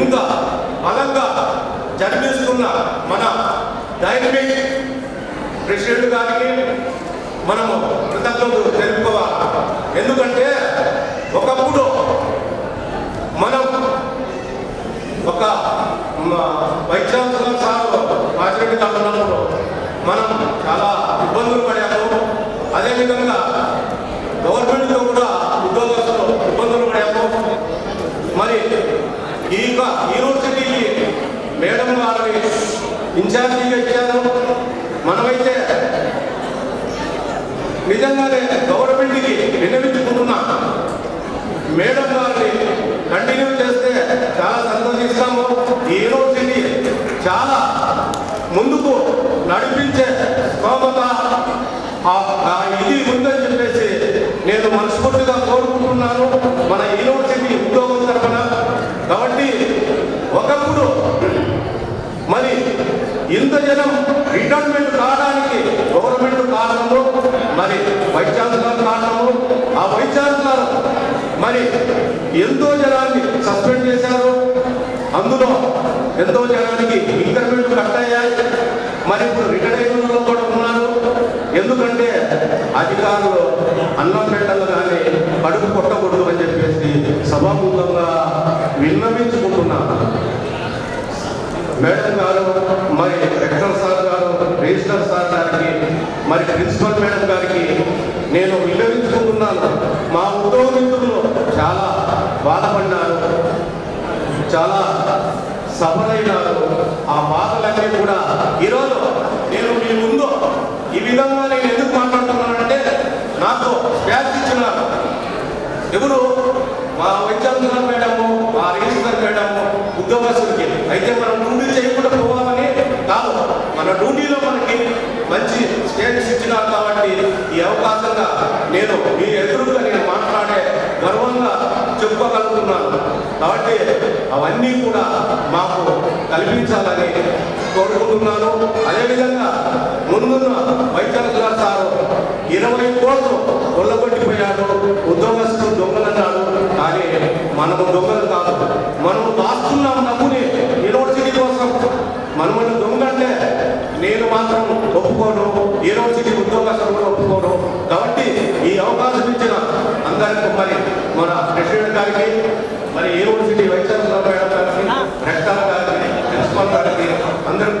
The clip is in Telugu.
ఇంత బలంగా జన్మిస్తున్న మన డైనమిక్ ప్రెసిడెంట్ గారికి మనము కృతజ్ఞతలు తెలుపుకోవాలి. ఎందుకంటే ఒకప్పుడు మనం ఒక వైస్ సార్ మాసిరెడ్డి కాకుండా మనం చాలా ఇబ్బందులు పడాము. అదేవిధంగా ఈ యొక్క మేడం గారిని ఇన్ఛార్జిగా ఇచ్చారు మనమైతే నిజంగానే గవర్నమెంట్కి విన్నవించుకుంటున్నా. మేడం గారిని కంటిన్యూ చేస్తే చాలా సంతోషిస్తాము. ఈ యూనివర్సిటీ చాలా ముందుకు నడిపించే స్తోమత ఆ- ఆ ఇది ఉందని చెప్పేసి నేను మనస్ఫూర్తిగా కోరుకుంటున్నాను. మన యూనివర్సిటీ ఉద్యోగం తరఫున కాబట్టి ఒకప్పుడు మరి ఇంత జనం రిటైర్మెంట్ కావడానికి గవర్నమెంట్ కారణము మరి వైస్ ఛాన్సలర్ కారణము ఆ వైస్ ఛాన్సలర్ మరి ఎంతో జనాన్ని సస్పెండ్ చేశారు. అందులో ఎంతో జనానికి ఇంక్రిమెంట్ కట్ అయ్యాయి. మరి ఇప్పుడు రిటైర్ అయిన కూడా ఉన్నారు. ఎందుకంటే అధికారులు అన్నం పెట్టలు మేడం గారు మరి రెక్టర్ సార్ గారు రిజిస్టర్ సార్ గారికి మరి ప్రిన్సిపల్ మేడం గారికి నేను విన్నవించుకుంటున్నాను. మా ఉద్యోగ చాలా బాధపడ్డారు చాలా సఫలైనారు. ఆ బాధలన్నీ కూడా ఈరోజు నేను మీ ముందు ఈ విధంగా నేను ఎందుకు మాట్లాడుతున్నానంటే నాకు స్పాచ్ ఇచ్చినారు. ఎవరు? మా వైద్యం మేడము మా రిజిస్టర్ మేడము ఉద్యోగస్తుడికి అయితే మనం మన డ్యూటీలో మనకి మంచి స్టేటస్ ఇచ్చినారు కాబట్టి ఈ అవకాశంగా నేను మీ ఎదురుగా నేను మాట్లాడే గర్వంగా చెప్పుకోగలుగుతున్నాను. కాబట్టి అవన్నీ కూడా మాకు కల్పించాలని కోరుకుంటున్నాను. అదేవిధంగా ముందున్న వైద్యాంధ్ర సారు ఇరవై కోట్లు కొల్లగొట్టిపోయాడు. ఉద్యోగస్తులు దొంగలన్నాడు. కానీ మనము దొంగలు కాదు మనము దాస్తున్నాం డబ్బుని యూనివర్సిటీ కోసం మనము దొంగ అంటే నేను మాత్రం ఒప్పుకోను యూనివర్సిటీ ఉద్యోగస్తులు కూడా ఒప్పుకోను. కాబట్టి ఈ అవకాశం ఇచ్చిన అందరికీ మరి మన ప్రెసిడెంట్ గారికి మరి యూనివర్సిటీ వైస్ ఛాన్సలర్ గారికి రెక్టర్ గారికి ప్రిన్సిపల్ గారికి అందరికీ